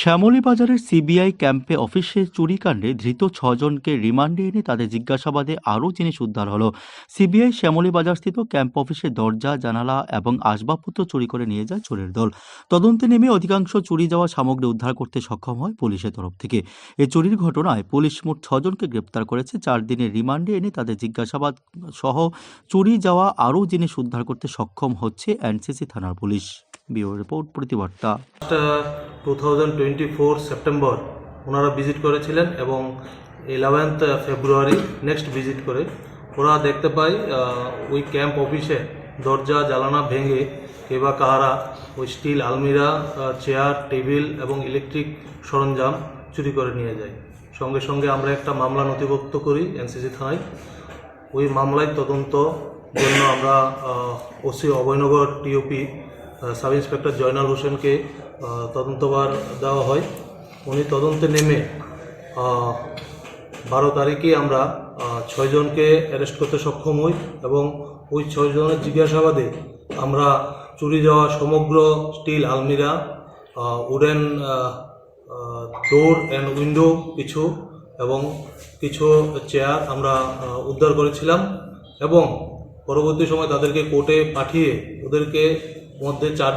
শ্যামলী বাজারের সিবিআই ক্যাম্পে অফিসে চুরিকাণ্ডে ধৃত ছজনকে রিমান্ডে এনে তাদের জিজ্ঞাসাবাদে আরও জিনিস উদ্ধার হলো। সিবিআই শ্যামলী বাজারস্থিত ক্যাম্প অফিসের দরজা, জানালা এবং আসবাবপত্র চুরি করে নিয়ে যায় চোরের দল। তদন্তে নেমে অধিকাংশ চুরি যাওয়া সামগ্রী উদ্ধার করতে সক্ষম হয় পুলিশের তরফ থেকে। এই চুরির ঘটনায় পুলিশ মোট ছজনকে গ্রেপ্তার করেছে। চার দিনের রিমান্ডে এনে তাদের জিজ্ঞাসাবাদ সহ চুরি যাওয়া আরও জিনিস উদ্ধার করতে সক্ষম হচ্ছে এনসিসি থানার পুলিশ। বিও report, প্রতিবার্তা। Two thousand twenty four September ওনারা ভিজিট করেছিলেন এবং ইলেভেন্থ ফেব্রুয়ারি নেক্সট ভিজিট করে। ওরা দেখতে পাই ওই ক্যাম্প অফিসে দরজা জ্বালানা ভেঙে কে বা কাহারা ওই স্টিল আলমিরা চেয়ার টেবিল এবং ইলেকট্রিক সরঞ্জাম চুরি করে নিয়ে যায়। সঙ্গে সঙ্গে আমরা একটা মামলা নথিভুক্ত করি এনসিসি থানায়। ওই মামলায় তদন্ত জন্য আমরা OC Abhaynagar TOP sub inspector Joynal হোসেনকে তদন্তভার দেওয়া হয়। উনি তদন্তে নেমে বারো তারিখে আমরা ছয়জনকে অ্যারেস্ট করতে সক্ষম হই এবং ওই ছয়জনের জিজ্ঞাসাবাদে আমরা চুরি যাওয়া সমগ্র স্টিল আলমিরা উডেন ডোর অ্যান্ড উইন্ডো কিছু এবং কিছু চেয়ার আমরা উদ্ধার করেছিলাম এবং পরবর্তী সময় তাদেরকে কোর্টে পাঠিয়ে ওদেরকে মধ্যে চার